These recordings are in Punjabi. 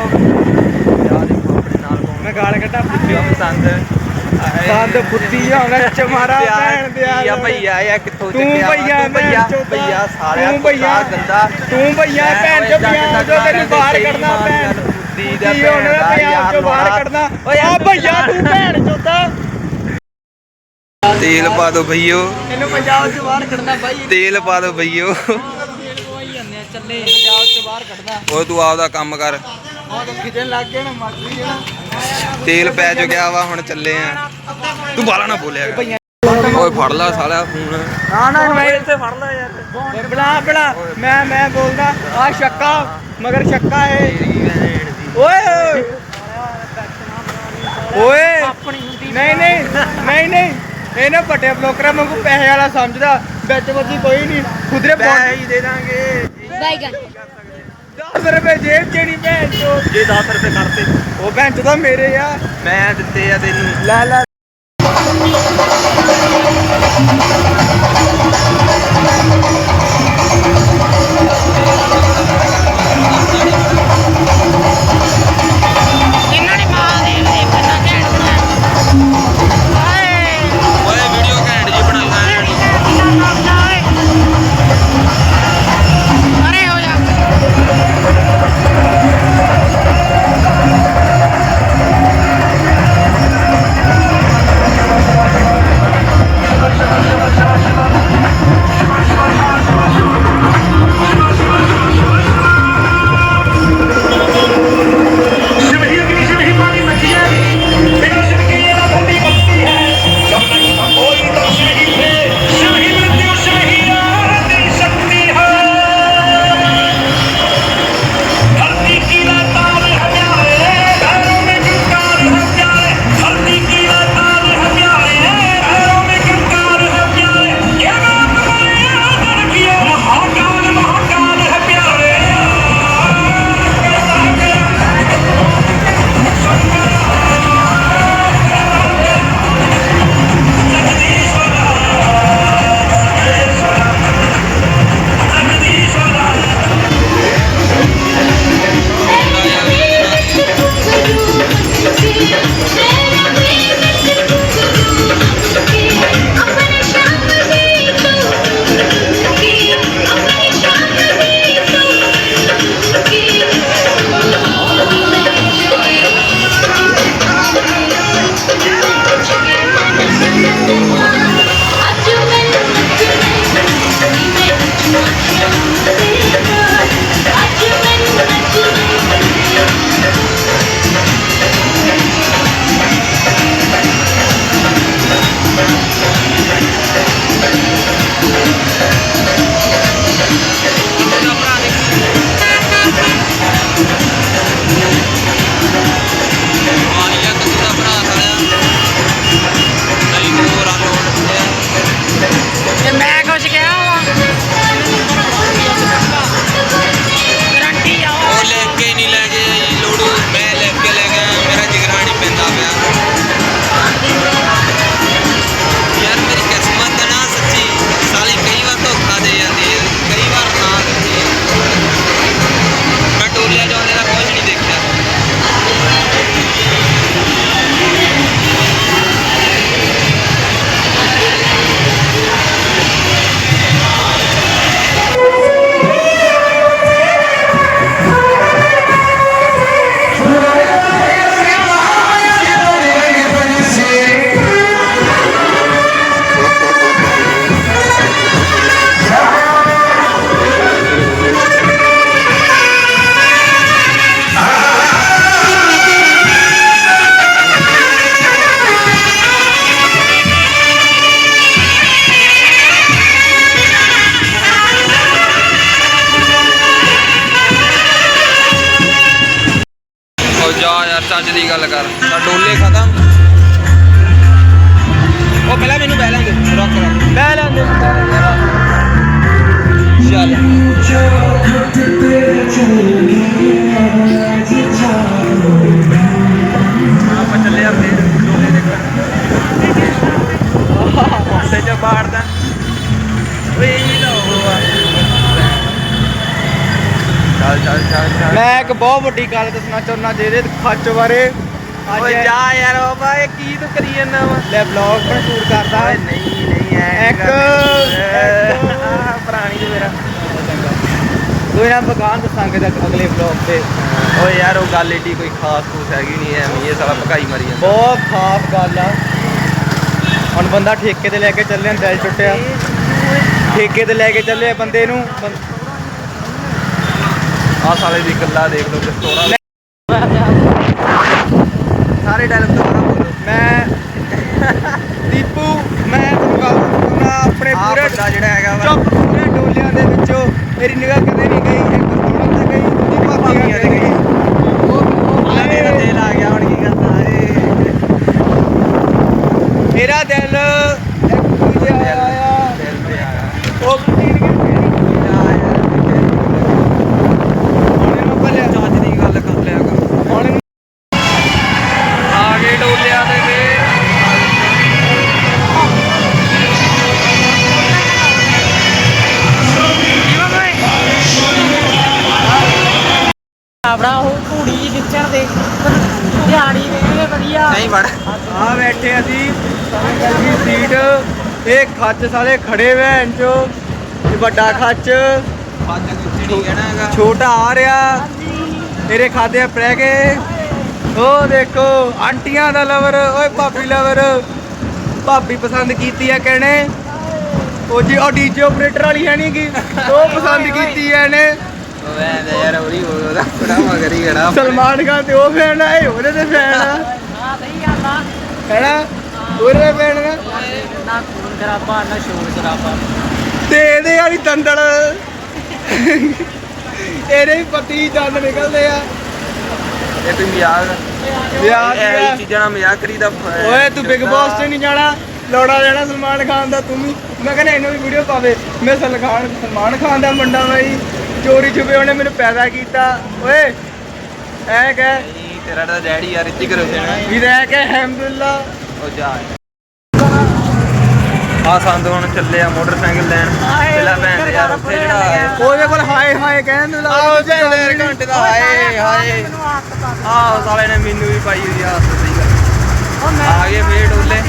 ਯਾਰ ਦੇਖੋ ਆਪਣੇ ਨਾਲ ਕੌਣ ਮੈਂ ਗਾਲ ਕੱਢਾ ਕਿਉਂ ਪਸੰਦ ਸੰਦ ਫੁੱਤੀ ਹੋਣਾ ਚਮਾਰਾ ਭੈਣ ਦੇ ਆ ਭਈਆ ਆ ਕਿੱਥੋਂ ਤੂੰ ਚੱਕਿਆ? ਵਾ? ਭਈਆ ਤੂੰ ਭਈਆ ਭੈਣ ਚੋਦਾ। ਭਈਆ ਸਾਲਿਆ ਤੂੰ ਭਈਆ। ਗੰਦਾ। ਤੂੰ ਭਈਆ ਮੈਂ ਭੈਣ ਓਏ ਚੋ ਜੱਟ ਪਿਆ ਦਾ ਜੋ ਤੈਨੂੰ ਜਵਾਨ ਬਾਹਰ ਦੇ ਕੱਢਣਾ ਤੇਰੀ ਭੈਣ। ਮਾਂ ਦੀ ਦਾ ਫੁੱਤੀ ਹੋਣਾ ਭੈਣ ਦਾ ਪਿਆ ਯਾਰ ਜੋ ਬਾਹਰ ਲੋੜਾ। ਕੱਢਣਾ? ਓਏ ਆ ਯਾਰ ਭਈਆ ਤੂੰ ਭੈਣ ਚੋਦਾ। ਤੇਲ ਪਾ ਦੋ ਭਈਓ। ਪੰਜਾਬ ਚ ਬਾਹਰ ਕੱਢਣਾ ਬਾਈ। ਤੇਲ ਪਾ ਦੋ ਭਈਓ। ਚੱਲੇ ਪੰਜਾਬ ਚ ਬਾਹਰ ਕੱਢਣਾ। ਉਹ ਤੂੰ ਆਪਦਾ ਕੰਮ ਕਰ। ਤਾਂ ਤੇਲ ਪੈ ਚੁੱਕਿਆ ਵਾ ਹੁਣ ਚੱਲੇ ਆ। ਤੂੰ ਬਾਲਾ ਨਾ ਬੋਲਿਆ ਕਰ। ਓਏ ਫੜ ਲਾ ਸਾਲਿਆ ਫੋਨ। ਨਾ ਨਾ ਮੈਂ ਇੱਥੇ ਫੜ ਲੈ ਯਾਰ। ਬਣਾ ਬਣਾ। ਮੈਂ ਮੈਂ ਬੋਲਦਾ ਆ ਸ਼ੱਕਾ ਮਗਰ ਸ਼ੱਕਾ ਦੀ ਓਏ ਓਏ। ਨਹੀਂ ਨਹੀਂ ਨਹੀਂ ਨਹੀਂ। ਇਹ ਨਾ ਵੱਡੇ ਬਲੋਕਰਾਂ ਵਾਂਗੂ ਪੈਸੇ ਵਾਲਾ ਸਮਝਦਾ। ਵਿੱਚ ਵੱਜੀ ਕੋਈ ਨਹੀਂ। ਖੁਦਰੇ ਪੈਸੇ ਹੀ ਦੇ ਦਾਂਗੇ। Baigan. 10 ਰੁਪਏ ਜੇਬ ਚੇੜੀ ਭੈਣ ਚੋ। ਜੇ 10 ਰੁਪਏ ਕਰਤੇ। ਉਹ ਭੈਣ ਚੋ ਤਾਂ ਮੇਰੇ ਆ। ਮੈਂ ਦਿੱਤੇ ਆ ਤੈਨੂੰ। ਲੈ ਲੈ। ਇਹਨਾਂ ਜਾ ਯਾਰ ਚੱਜ ਦੀ ਗੱਲ ਕਰ। ਆ ਡੋਲੇ ਖਤਮ। ਉਹ ਪਹਿਲਾਂ ਮੈਨੂੰ ਬਹਿ ਲੈਂਦੇ ਰੁਕ ਰੁਕ। ਲੈ ਲੈਂਦੇ ਚੱਲ। ਮੈਂ ਇੱਕ ਬਹੁਤ ਵੱਡੀ ਗੱਲ ਦੱਸਣਾ ਚਾਹੁੰਦਾ ਜਿਹਦੇ ਖੱਚ ਬਾਰੇ ਅੱਜ ਓਏ ਜਾ ਯਾਰ ਉਹ ਬਾਈ ਕੀ ਤੂੰ ਕਰੀ ਜਾਂਦਾ ਵਾ? ਲੈ ਵਲੌਗ ਪਰ ਸ਼ੂਟ ਕਰਦਾ। ਓਏ ਨਹੀਂ ਨਹੀਂ ਐ ਇੱਕ- ਪੁਰਾਣੀ ਤੇ ਮੇਰਾ। ਕੋਈ ਨਾ ਬਗਾਨ ਦੱਸਾਂਗੇ ਤੱਕ ਅਗਲੇ ਵਲੌਗ ਤੇ। ਓਏ ਯਾਰ ਉਹ ਗੱਲ ਏਡੀ ਕੋਈ ਖਾਸ ਖੂਸ ਹੈਗੀ ਨਹੀਂ ਐਵੇਂ ਇਹ ਸਾਲਾ ਭਕਾਈ ਮਾਰੀ ਜਾਂਦਾ। ਬਹੁਤ ਖਾਸ ਗੱਲ ਆ। ਹੁਣ ਬੰਦਾ ਠੇਕੇ ਤੇ ਲੈ ਕੇ ਚੱਲੇ ਦਿਲ ਟੁੱਟਿਆ ਠੇਕੇ ਤੇ ਲੈ ਕੇ ਚੱਲੇ ਬੰਦੇ ਨੂੰ। ਆਹ ਸਾਲੇ ਦੀ ਗੱਲਾਂ ਦੇਖ ਲਓ ਕਿਸ ਤੋੜਾ ਸਾਰੇ ਡਾਇਲੌਗ ਦੁਬਾਰਾ ਬੋਲੋ। ਮੈਂ ਦੀਪੂ ਮੈਂ ਤੁਹਾਨੂੰ ਗੱਲ ਦੱਸਣਾ ਆਪਣੇ ਪੂਰੇ ਜਿਹੜਾ ਹੈਗਾ ਵਾ। ਚੁੱਪ ਪੂਰੇ ਡੋਲਿਆਂ ਦੇ ਵਿੱਚੋਂ ਮੇਰੀ ਨਿਗਾਹ ਕਦੇ ਨਹੀਂ ਗਈ ਇੱਕ ਸੋਹਣਾ ਤੇ ਗਈ ਦੂਜੀ ਭਾਬੀਆਂ ਤੇ ਗਈ। ਆ ਆ ਮੇਰਾ ਦਿਲ ਇੱਕ ਦੂਜੇ ਆਇਆ। ਆਪਣਾ ਉਹ ਘੂੜੀ ਖਿੱਚਣ ਦੇ। ਦਿਹਾੜੀ ਵੇਖਦੇ ਵਧੀਆ। ਨਹੀਂ ਵੜ। ਆ ਬੈਠੇ ਅਸੀਂ ਜੀ। ਸੀਟ ਇਹ ਖੱਚ ਸਾਲੇ ਖੜੇ ਵੈਨ ਚੋ। ਇਹ ਵੱਡਾ ਖੱਚ। ਪੰਜ ਕੁੱਤੀ ਨਹੀਂ ਕਹਿਣਾ ਹੈਗਾ। ਛੋਟਾ ਆ ਰਿਹਾ। ਤੇਰੇ ਖਾਦੇ ਪੈ ਗਏ। ਉਹ ਦੇਖੋ ਆਂਟੀਆਂ ਦਾ ਲਵਰ ਓਏ ਭਾਬੀ ਲਵਰ। ਭਾਬੀ ਪਸੰਦ ਕੀਤੀ ਆ ਕਹਿਣੇ ਉਹ ਜੀ ਉਹ ਡੀਜੇ ਆਪਰੇਟਰ ਵਾਲੀ ਹੈ ਨਹੀਂ ਗੀ। ਉਹ ਪਸੰਦ ਕੀਤੀ ਐ ਨੇ ਓਏ ਐਂ ਯਾਰ ਉਹਦੀ ਉਹਦਾ ਬੜਾ ਮਗਰੀ ਖੜਾ ਸਲਮਾਨ ਖਾਨ ਤੇ ਉਹ ਫੈਨ ਆ ਇਹ ਉਹਦੇ ਤੇ ਫੈਨ ਆ। ਆ ਸਹੀ ਗੱਲ ਆ। ਹੈਨਾ? ਉਹਦੇ ਫੈਨ ਆ। ਨਾ ਖੂਨ ਖਰਾਬਾ ਨਾ ਸ਼ੋਰ ਖਰਾਬਾ। ਤੇ ਇਹਦੇ ਵਾਲੀ ਦੰਦਲ। ਇਹਦੇ ਵੀ ਪਤੀ ਦੰਦ ਨਿਕਲਦੇ ਆ। ਇਹ ਕੋਈ ਮਜ਼ਾਕ ਵਿਆਹ ਇਹ ਚੀਜ਼ਾਂ ਨਾਲ ਮਜ਼ਾਕ ਕਰੀਦਾ ਓਏ ਤੂੰ ਬਿਗ ਬਾਸ 'ਚ ਨਹੀਂ ਜਾਣਾ। ਲੋੜਾ ਲੈਣਾ ਸਲਮਾਨ ਖਾਨ ਦਾ ਤੂੰ ਵੀ। ਮੈਂ ਕਹਿੰਦਾ ਇਹਨੂੰ ਵੀ ਵੀਡੀਓ ਪਾਵੇ। ਮੈਂ ਸਲਮਾਨ ਸਲਮਾਨ ਖਾਨ ਦਾ ਮੁੰਡਾ ਬਾਈ ਚੋਰੀ ਛੁਪੇ ਉਹਨੇ ਮੈਨੂੰ ਪੈਦਾ ਕੀਤਾ। ਓਏ ਐ ਕਹਿ। ਨਹੀਂ ਤੇਰਾ ਤਾਂ ਡੈਡੀ ਯਾਰ ਇੱਥੇ ਕਰੋ ਵੀ ਰਹਿ ਕੇ ਅਲਹਮਦੁਲਿਲਾ। ਉਹ ਜਾ। ਆ ਸੰਦ ਹੁਣ ਚੱਲੇ ਆ ਮੋਟਰਸਾਈਕਲ ਲੈਣ। ਪਹਿਲਾਂ ਭੈਣ ਦੇ ਯਾਰ ਉੱਥੇ ਜਿਹੜਾ ਉਹਦੇ ਕੋਲ ਹਾਏ ਹਾਏ ਕਹਿਣ ਨੂੰ ਆਹ ਡੇਢ ਘੰਟੇ ਦਾ ਹਾਏ ਹਾਏ। ਆਹ ਸਾਲੇ ਨੇ ਮੈਨੂੰ ਵੀ ਪਾਈ ਹੋਈ ਆ ਸਹੀ ਗੱਲ। ਆ ਗਏ ਫੇਰ ਡੋਲੇ।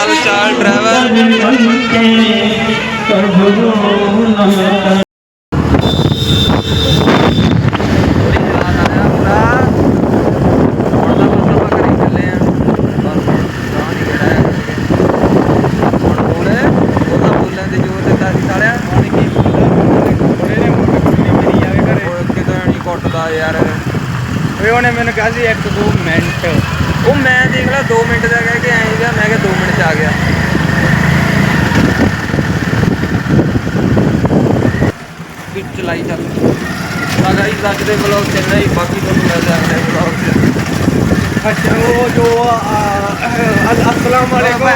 ਚੱਲ ਚੱਲ ਚੱਲ ਡਰਾਈਵਰ ਉਹਨੇ ਮੈਨੂੰ ਕਿਹਾ ਸੀ ਇੱਕ ਦੋ ਮਿੰਟ। ਉਹ ਮੈਂ ਦੇਖ ਲਾ 2 ਮਿੰਟ ਦਾ ਕਹਿ ਕੇ ਸੀਗਾ ਮੈਂ ਕਿਹਾ 2 ਮਿੰਟ ਚ ਆ ਗਿਆ ਕਿ ਚਲਾਈ ਚੱਲ। ਤਾਂ ਗਾਈਸ ਅੱਜ ਦੇ ਵਲੌਗ ਚ ਇੰਨਾ ਹੀ ਬਾਕੀ ਤੁਹਾਨੂੰ ਮਿਲਦਾ ਅਗਲੇ ਵਲੌਗ ਚ ਅੱਛਾ, ਉਹ ਜੋ ਅਸਲਾਮ ਵਾਲੇਕੁਮ